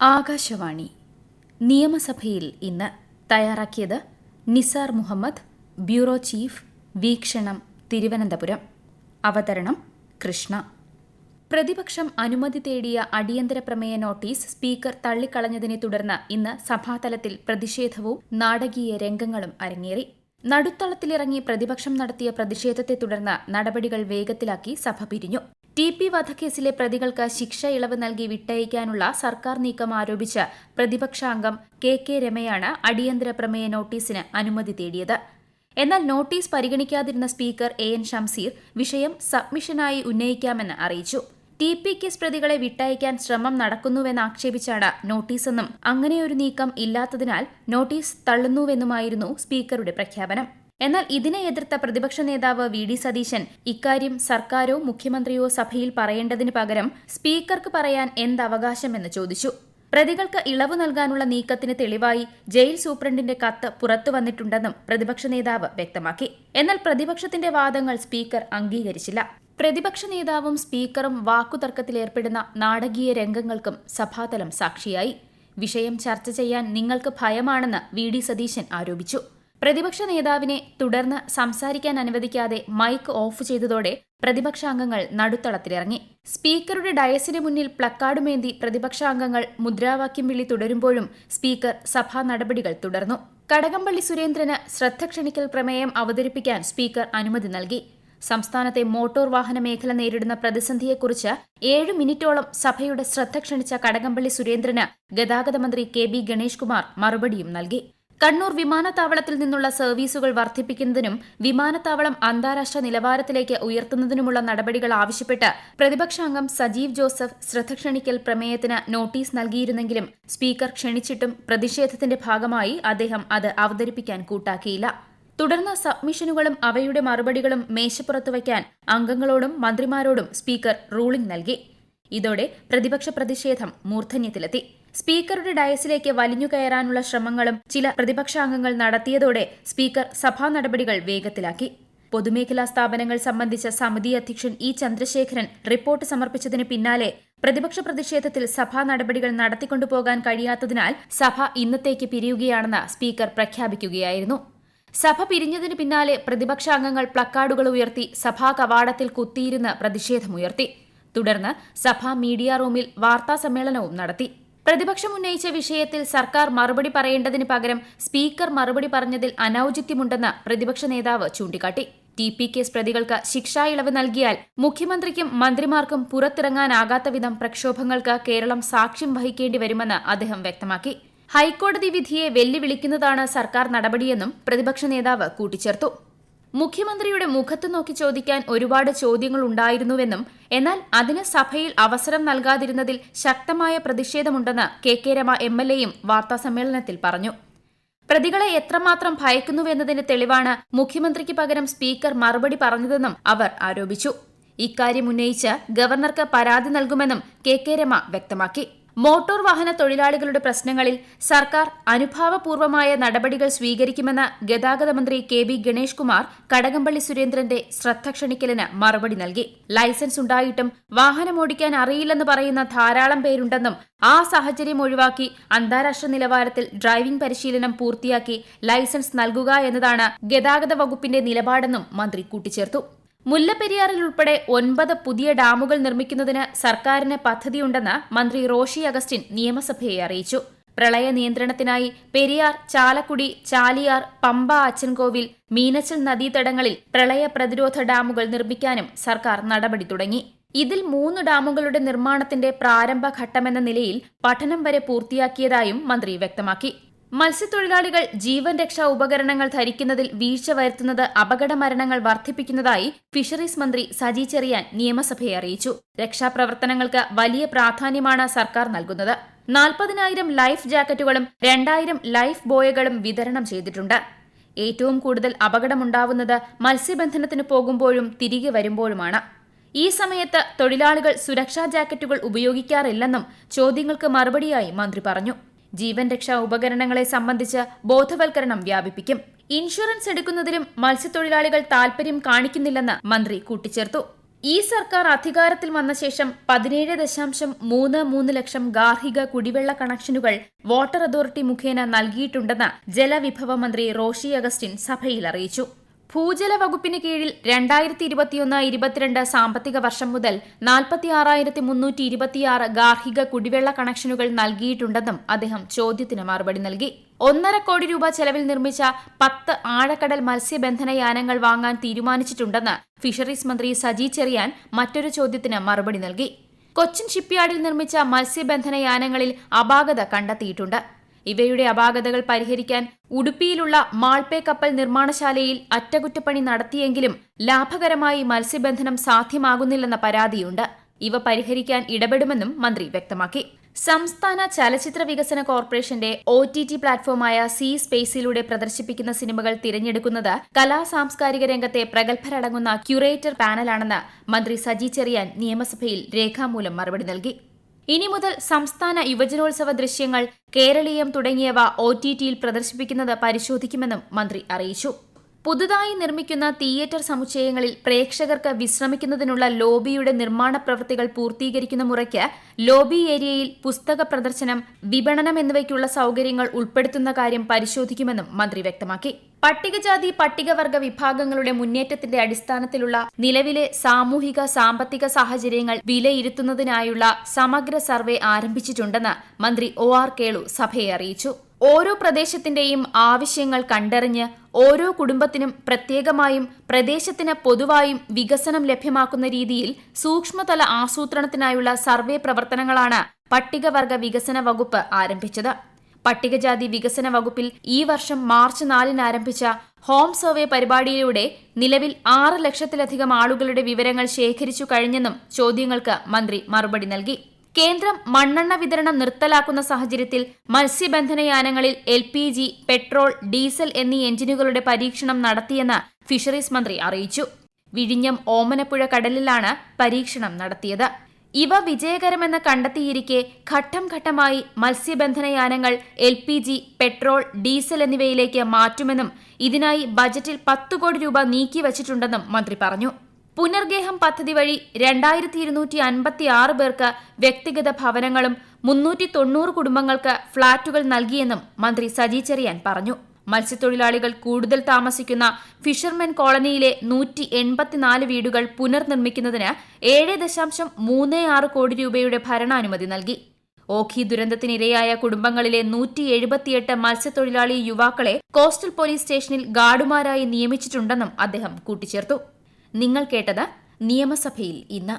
ആകാശവാണി. നിയമസഭയിൽ ഇന്ന് തയ്യാറാക്കിയത് നിസാർ മുഹമ്മദ് ബ്യൂറോ ചീഫ് വീക്ഷണം തിരുവനന്തപുരം. അവതരണം കൃഷ്ണ. പ്രതിപക്ഷം അനുമതി തേടിയ അടിയന്തര പ്രമേയ നോട്ടീസ് സ്പീക്കർ തള്ളിക്കളഞ്ഞതിനെ തുടർന്ന് ഇന്ന് സഭാതലത്തിൽ പ്രതിഷേധവും നാടകീയ രംഗങ്ങളും അരങ്ങേറി. നടുത്തളത്തിലിറങ്ങി പ്രതിപക്ഷം നടത്തിയ പ്രതിഷേധത്തെ തുടർന്ന് നടപടികൾ വേഗത്തിലാക്കി സഭ പിരിഞ്ഞു. ടി പി വധക്കേസിലെ പ്രതികൾക്ക് ശിക്ഷ ഇളവ് നൽകി വിട്ടയക്കാനുള്ള സർക്കാർ നീക്കം ആരോപിച്ച് പ്രതിപക്ഷാംഗം കെ കെ രമയാണ് അടിയന്തര പ്രമേയ നോട്ടീസിന് അനുമതി തേടിയത്. എന്നാൽ നോട്ടീസ് പരിഗണിക്കാതിരുന്ന സ്പീക്കർ എ എൻ ഷംസീർ വിഷയം സബ്മിഷനായി ഉന്നയിക്കാമെന്ന് അറിയിച്ചു. ടി പി കേസ് പ്രതികളെ വിട്ടയക്കാൻ ശ്രമം നടക്കുന്നുവെന്ന് ആക്ഷേപിച്ചാണ് നോട്ടീസെന്നും അങ്ങനെയൊരു നീക്കം ഇല്ലാത്തതിനാൽ നോട്ടീസ് തള്ളുന്നുവെന്നുമായിരുന്നു സ്പീക്കറുടെ പ്രഖ്യാപനം. എന്നാൽ ഇതിനെ എതിർത്ത പ്രതിപക്ഷ നേതാവ് വി ഡി സതീശൻ ഇക്കാര്യം സർക്കാരോ മുഖ്യമന്ത്രിയോ സഭയിൽ പറയേണ്ടതിന് പകരം സ്പീക്കർക്ക് പറയാൻ എന്തവകാശമെന്ന് ചോദിച്ചു. പ്രതികൾക്ക് ഇളവ് നൽകാനുള്ള നീക്കത്തിന് തെളിവായി ജയിൽ സൂപ്രണ്ടിന്റെ കത്ത് പുറത്തുവന്നിട്ടുണ്ടെന്നും പ്രതിപക്ഷ നേതാവ് വ്യക്തമാക്കി. എന്നാൽ പ്രതിപക്ഷത്തിന്റെ വാദങ്ങൾ സ്പീക്കർ അംഗീകരിച്ചില്ല. പ്രതിപക്ഷ നേതാവും സ്പീക്കറും വാക്കുതർക്കത്തിലേർപ്പെടുന്ന നാടകീയ രംഗങ്ങൾക്കും സഭാതലം സാക്ഷിയായി. വിഷയം ചർച്ച ചെയ്യാൻ നിങ്ങൾക്ക് ഭയമാണെന്ന് വി ഡി സതീശൻ ആരോപിച്ചു. പ്രതിപക്ഷ നേതാവിനെ തുടർന്ന് സംസാരിക്കാൻ അനുവദിക്കാതെ മൈക്ക് ഓഫ് ചെയ്തതോടെ പ്രതിപക്ഷാംഗങ്ങൾ നടുത്തളത്തിലിറങ്ങി. സ്പീക്കറുടെ ഡയസിന് മുന്നിൽ പ്ലക്കാർഡുമേന്തി പ്രതിപക്ഷാംഗങ്ങൾ മുദ്രാവാക്യം വിളി തുടരുമ്പോഴും സ്പീക്കർ സഭാ നടപടികൾ തുടർന്നു. കടകംപള്ളി സുരേന്ദ്രന് ശ്രദ്ധ ക്ഷണിക്കൽ പ്രമേയം അവതരിപ്പിക്കാൻ സ്പീക്കർ അനുമതി നൽകി. സംസ്ഥാനത്തെ മോട്ടോർ വാഹന മേഖല നേരിടുന്ന പ്രതിസന്ധിയെക്കുറിച്ച് ഏഴ് മിനിറ്റോളം സഭയുടെ ശ്രദ്ധ ക്ഷണിച്ച കടകംപള്ളി സുരേന്ദ്രന് ഗതാഗത മന്ത്രി കെ ബി ഗണേഷ് കുമാർ മറുപടിയും നൽകി. കണ്ണൂർ വിമാനത്താവളത്തിൽ നിന്നുള്ള സർവീസുകൾ വർദ്ധിപ്പിക്കുന്നതിനും വിമാനത്താവളം അന്താരാഷ്ട്ര നിലവാരത്തിലേക്ക് ഉയർത്തുന്നതിനുമുള്ള നടപടികൾ ആവശ്യപ്പെട്ട് പ്രതിപക്ഷാംഗം സജീവ് ജോസഫ് ശ്രദ്ധ ക്ഷണിക്കൽ പ്രമേയത്തിന് നോട്ടീസ് നൽകിയിരുന്നെങ്കിലും സ്പീക്കർ ക്ഷണിച്ചിട്ടും പ്രതിഷേധത്തിന്റെ ഭാഗമായി അദ്ദേഹം അത് അവതരിപ്പിക്കാൻ കൂട്ടാക്കിയില്ല. തുടർന്ന് സബ്മിഷനുകളും അവയുടെ മറുപടികളും മേശപ്പുറത്ത് വയ്ക്കാൻ അംഗങ്ങളോടും മന്ത്രിമാരോടും സ്പീക്കർ റൂളിംഗ് നൽകി. ഇതോടെ പ്രതിപക്ഷ പ്രതിഷേധം മൂർധന്യത്തിലെത്തി. സ്പീക്കറുടെ ഡയസിലേക്ക് വലിഞ്ഞു കയറാനുള്ള ശ്രമങ്ങളും ചില പ്രതിപക്ഷാംഗങ്ങൾ നടത്തിയതോടെ സ്പീക്കർ സഭാ നടപടികൾ വേഗത്തിലാക്കി. പൊതുമേഖലാ സ്ഥാപനങ്ങൾ സംബന്ധിച്ച സമിതി അധ്യക്ഷൻ ഇ ചന്ദ്രശേഖരൻ റിപ്പോർട്ട് സമർപ്പിച്ചതിന് പിന്നാലെ പ്രതിപക്ഷ പ്രതിഷേധത്തിൽ സഭാ നടപടികൾ നടത്തിക്കൊണ്ടുപോകാൻ കഴിയാത്തതിനാൽ സഭ ഇന്നത്തേക്ക് പിരിയുകയാണെന്ന് സ്പീക്കർ പ്രഖ്യാപിക്കുകയായിരുന്നു. സഭ പിരിഞ്ഞതിന് പിന്നാലെ പ്രതിപക്ഷാംഗങ്ങൾ പ്ലക്കാർഡുകൾ ഉയർത്തി സഭാ കവാടത്തിൽ കുത്തിയിരുന്ന് പ്രതിഷേധമുയർത്തി. തുടർന്ന് സഭാ മീഡിയ റൂമിൽ വാർത്താ സമ്മേളനവും നടത്തി. പ്രതിപക്ഷം ഉന്നയിച്ച വിഷയത്തിൽ സർക്കാർ മറുപടി പറയേണ്ടതിന് പകരം സ്പീക്കർ മറുപടി പറഞ്ഞതിൽ അനൌചിത്യമുണ്ടെന്ന് പ്രതിപക്ഷ നേതാവ് ചൂണ്ടിക്കാട്ടി. ടി പി കേസ് പ്രതികൾക്ക് ശിക്ഷാ ഇളവ് നൽകിയാൽ മുഖ്യമന്ത്രിക്കും മന്ത്രിമാർക്കും പുറത്തിറങ്ങാനാകാത്ത വിധം പ്രക്ഷോഭങ്ങൾക്ക് കേരളം സാക്ഷ്യം വഹിക്കേണ്ടി വരുമെന്ന് അദ്ദേഹം വ്യക്തമാക്കി. ഹൈക്കോടതി വിധിയെ വെല്ലുവിളിക്കുന്നതാണ് സർക്കാർ നടപടിയെന്നും പ്രതിപക്ഷ നേതാവ് കൂട്ടിച്ചേർത്തു. മുഖ്യമന്ത്രിയുടെ മുഖത്ത് നോക്കി ചോദിക്കാൻ ഒരുപാട് ചോദ്യങ്ങൾ ഉണ്ടായിരുന്നുവെന്നും എന്നാൽ അതിന് സഭയിൽ അവസരം നൽകാതിരുന്നതിൽ ശക്തമായ പ്രതിഷേധമുണ്ടെന്ന് K K Rema M L എയും വാർത്താസമ്മേളനത്തിൽ പറഞ്ഞു. പ്രതികളെ എത്രമാത്രം ഭയക്കുന്നുവെന്നതിന് തെളിവാണ് മുഖ്യമന്ത്രിക്ക് പകരം സ്പീക്കർ മറുപടി പറഞ്ഞതെന്നും അവർ ആരോപിച്ചു. ഇക്കാര്യം ഉന്നയിച്ച് ഗവർണർക്ക് പരാതി നൽകുമെന്നും കെ കെ രമ വ്യക്തമാക്കി. മോട്ടോർ വാഹന തൊഴിലാളികളുടെ പ്രശ്നങ്ങളിൽ സർക്കാർ അനുഭാവപൂർവമായ നടപടികൾ സ്വീകരിക്കുമെന്ന് ഗതാഗത മന്ത്രി കെ ബി ഗണേഷ് കുമാർ കടകംപള്ളി സുരേന്ദ്രന്റെ ശ്രദ്ധ ക്ഷണിക്കലിന് മറുപടി നൽകി. ലൈസൻസ് ഉണ്ടായിട്ടും വാഹനമോടിക്കാൻ അറിയില്ലെന്ന് പറയുന്ന ധാരാളം പേരുണ്ടെന്നും ആ സാഹചര്യം ഒഴിവാക്കി അന്താരാഷ്ട്ര നിലവാരത്തിൽ ഡ്രൈവിംഗ് പരിശീലനം പൂർത്തിയാക്കി ലൈസൻസ് നൽകുക എന്നതാണ് ഗതാഗത വകുപ്പിന്റെ നിലപാടെന്നും മന്ത്രി കൂട്ടിച്ചേർത്തു. മുല്ലപ്പെരിയാറിൽ ഉൾപ്പെടെ ഒൻപത് പുതിയ ഡാമുകൾ നിർമ്മിക്കുന്നതിന് സർക്കാരിന് പദ്ധതിയുണ്ടെന്ന് മന്ത്രി റോഷി അഗസ്റ്റിൻ നിയമസഭയെ അറിയിച്ചു. പ്രളയ നിയന്ത്രണത്തിനായി പെരിയാർ ചാലക്കുടി ചാലിയാർ പമ്പ അച്ചൻകോവിൽ മീനച്ചൽ നദീതടങ്ങളിൽ പ്രളയ പ്രതിരോധ ഡാമുകൾ നിർമ്മിക്കാനും സർക്കാർ നടപടി തുടങ്ങി. ഇതിൽ മൂന്ന് ഡാമുകളുടെ നിർമ്മാണത്തിന്റെ പ്രാരംഭഘട്ടമെന്ന നിലയിൽ പഠനം വരെ പൂർത്തിയാക്കിയതായും മന്ത്രി വ്യക്തമാക്കി. മത്സ്യത്തൊഴിലാളികൾ ജീവൻ രക്ഷാ ഉപകരണങ്ങൾ ധരിക്കുന്നതിൽ വീഴ്ച വരുത്തുന്നത് അപകട മരണങ്ങൾ വർദ്ധിപ്പിക്കുന്നതായി ഫിഷറീസ് മന്ത്രി സജി ചെറിയാൻ നിയമസഭയെ അറിയിച്ചു. രക്ഷാപ്രവർത്തനങ്ങൾക്ക് വലിയ പ്രാധാന്യമാണ് സർക്കാർ നൽകുന്നത്. നാൽപ്പതിനായിരം ലൈഫ് ജാക്കറ്റുകളും രണ്ടായിരം ലൈഫ് ബോയകളും വിതരണം ചെയ്തിട്ടുണ്ട്. ഏറ്റവും കൂടുതൽ അപകടമുണ്ടാവുന്നത് മത്സ്യബന്ധനത്തിന് പോകുമ്പോഴും തിരികെ വരുമ്പോഴുമാണ്. ഈ സമയത്ത് തൊഴിലാളികൾ സുരക്ഷാ ജാക്കറ്റുകൾ ഉപയോഗിക്കാറില്ലെന്നും ചോദ്യങ്ങൾക്ക് മറുപടിയായി മന്ത്രി പറഞ്ഞു. ജീവൻ രക്ഷാ ഉപകരണങ്ങളെ സംബന്ധിച്ച് ബോധവൽക്കരണം വ്യാപിപ്പിക്കും. ഇൻഷുറൻസ് എടുക്കുന്നതിലും മത്സ്യത്തൊഴിലാളികൾ താൽപര്യം കാണിക്കുന്നില്ലെന്ന് മന്ത്രി കൂട്ടിച്ചേർത്തു. ഈ സർക്കാർ അധികാരത്തിൽ വന്ന ശേഷം പതിനേഴ് ദശാംശം മൂന്ന് മൂന്ന് ലക്ഷം ഗാർഹിക കുടിവെള്ള കണക്ഷനുകൾ വാട്ടർ അതോറിറ്റി മുഖേന നൽകിയിട്ടുണ്ടെന്ന് ജലവിഭവ മന്ത്രി റോഷി അഗസ്റ്റിൻ സഭയിൽ അറിയിച്ചു. ഭൂജല വകുപ്പിന് കീഴിൽ രണ്ടായിരത്തി ഇരുപത്തിയൊന്ന് ഇരുപത്തിരണ്ട് സാമ്പത്തിക വർഷം മുതൽ നാൽപ്പത്തി ആറായിരത്തി മുന്നൂറ്റി ഇരുപത്തിയാറ് ഗാർഹിക കുടിവെള്ള കണക്ഷനുകൾ നൽകിയിട്ടുണ്ടെന്നും അദ്ദേഹം ചോദ്യത്തിന് മറുപടി നൽകി. ഒന്നര കോടി രൂപ ചെലവിൽ നിർമ്മിച്ച പത്ത് ആഴക്കടൽ മത്സ്യബന്ധന യാനങ്ങൾ വാങ്ങാൻ തീരുമാനിച്ചിട്ടുണ്ടെന്ന് ഫിഷറീസ് മന്ത്രി സജി ചെറിയാൻ മറ്റൊരു ചോദ്യത്തിന് മറുപടി നൽകി. കൊച്ചിൻ ഷിപ്പ്യാർഡിൽ നിർമ്മിച്ച മത്സ്യബന്ധന യാനങ്ങളിൽ അപാകത കണ്ടെത്തിയിട്ടുണ്ട്. ഇവയുടെ അപാകതകൾ പരിഹരിക്കാൻ ഉടുപ്പിയിലുള്ള മാൾപേ കപ്പൽ നിർമ്മാണശാലയിൽ അറ്റകുറ്റപ്പണി നടത്തിയെങ്കിലും ലാഭകരമായി മത്സ്യബന്ധനം സാധ്യമാകുന്നില്ലെന്ന പരാതിയുണ്ട്. ഇവ പരിഹരിക്കാൻ ഇടപെടുമെന്നും മന്ത്രി വ്യക്തമാക്കി. സംസ്ഥാന ചലച്ചിത്ര വികസന കോർപ്പറേഷന്റെ ഒ ടി ടി പ്ലാറ്റ്ഫോമായ സി സ്പേസിലൂടെ പ്രദർശിപ്പിക്കുന്ന സിനിമകൾ തിരഞ്ഞെടുക്കുന്നത് കലാ സാംസ്കാരിക രംഗത്തെ പ്രഗത്ഭരടങ്ങുന്ന ക്യൂറേറ്റർ പാനലാണെന്ന് മന്ത്രി സജി ചെറിയാൻ നിയമസഭയിൽ രേഖാമൂലം മറുപടി നൽകി. ഇനി മുതൽ സംസ്ഥാന യുവജനോത്സവ ദൃശ്യങ്ങൾ കേരളീയം തുടങ്ങിയവ ഒ ടി ടിയിൽ പ്രദർശിപ്പിക്കുന്നത് പരിശോധിക്കുമെന്നും മന്ത്രി അറിയിച്ചു. പുതുതായി നിർമ്മിക്കുന്ന തിയേറ്റർ സമുച്ചയങ്ങളിൽ പ്രേക്ഷകർക്ക് വിശ്രമിക്കുന്നതിനുള്ള ലോബിയുടെ നിർമ്മാണ പ്രവൃത്തികൾ പൂർത്തീകരിക്കുന്ന മുറയ്ക്ക് ലോബി ഏരിയയിൽ പുസ്തക പ്രദർശനം വിപണനം എന്നിവയ്ക്കുള്ള സൌകര്യങ്ങൾ ഉൾപ്പെടുത്തുന്ന കാര്യം പരിശോധിക്കുമെന്നും മന്ത്രി വ്യക്തമാക്കി. പട്ടികജാതി പട്ടികവർഗ വിഭാഗങ്ങളുടെ മുന്നേറ്റത്തിന്റെ അടിസ്ഥാനത്തിലുള്ള നിലവിലെ സാമൂഹിക സാമ്പത്തിക സാഹചര്യങ്ങൾ വിലയിരുത്തുന്നതിനായുള്ള സമഗ്ര സർവേ ആരംഭിച്ചിട്ടുണ്ടെന്ന് മന്ത്രി ഒ ആർ കേളു സഭയെ അറിയിച്ചു. ഓരോ പ്രദേശത്തിന്റെയും ആവശ്യങ്ങൾ കണ്ടറിഞ്ഞ് ഓരോ കുടുംബത്തിനും പ്രത്യേകമായും പ്രദേശത്തിന് പൊതുവായും വികസനം ലഭ്യമാക്കുന്ന രീതിയിൽ സൂക്ഷ്മതല ആസൂത്രണത്തിനായുള്ള സർവേ പ്രവർത്തനങ്ങളാണ് പട്ടികവർഗ വികസന വകുപ്പ് ആരംഭിച്ചത്. പട്ടികജാതി വികസന വകുപ്പിൽ ഈ വർഷം മാർച്ച് നാലിന് ആരംഭിച്ച ഹോം സർവേ പരിപാടിയിലൂടെ നിലവിൽ ആറ് ലക്ഷത്തിലധികം ആളുകളുടെ വിവരങ്ങൾ ശേഖരിച്ചു കഴിഞ്ഞെന്നും ചോദ്യങ്ങൾക്ക് മന്ത്രി മറുപടി നൽകി. കേന്ദ്രം മണ്ണെണ്ണ വിതരണം നിർത്തലാക്കുന്ന സാഹചര്യത്തിൽ മത്സ്യബന്ധന യാനങ്ങളിൽ L P G petrol diesel എന്നീ എഞ്ചിനുകളുടെ പരീക്ഷണം നടത്തിയെന്ന് ഫിഷറീസ് മന്ത്രി അറിയിച്ചു. വിഴിഞ്ഞം ഓമനപ്പുഴ കടലിലാണ് പരീക്ഷണം നടത്തിയത്. ഇവ വിജയകരമെന്ന് കണ്ടെത്തിയിരിക്കെ ഘട്ടം ഘട്ടമായി മത്സ്യബന്ധന യാനങ്ങൾ L P G petrol diesel എന്നിവയിലേക്ക് മാറ്റുമെന്നും ഇതിനായി ബജറ്റിൽ പത്ത് കോടി രൂപ നീക്കിവച്ചിട്ടുണ്ടെന്നും മന്ത്രി പറഞ്ഞു. പുനർഗേഹം പദ്ധതി വഴി രണ്ടായിരത്തി ഇരുന്നൂറ്റി അൻപത്തി ആറ് പേർക്ക് വ്യക്തിഗത ഭവനങ്ങളും മുന്നൂറ്റി തൊണ്ണൂറ് കുടുംബങ്ങൾക്ക് ഫ്ളാറ്റുകൾ നൽകിയെന്നും മന്ത്രി സജി ചെറിയാൻ പറഞ്ഞു. മത്സ്യത്തൊഴിലാളികൾ കൂടുതൽ താമസിക്കുന്ന ഫിഷർമെൻ കോളനിയിലെ നൂറ്റി എൺപത്തിനാല് വീടുകൾ പുനർനിർമ്മിക്കുന്നതിന് ഏഴ് ദശാംശം മൂന്ന് ആറ് കോടി രൂപയുടെ ഭരണാനുമതി നൽകി. ഓഖി ദുരന്തത്തിനിരയായ കുടുംബങ്ങളിലെ നൂറ്റി എഴുപത്തിയെട്ട് മത്സ്യത്തൊഴിലാളി യുവാക്കളെ കോസ്റ്റൽ പോലീസ് സ്റ്റേഷനിൽ ഗാർഡുമാരായി നിയമിച്ചിട്ടുണ്ടെന്നും അദ്ദേഹം കൂട്ടിച്ചേർത്തു. നിങ്ങൾ കേട്ടത് നിയമസഭയിൽ ഇന്ന്.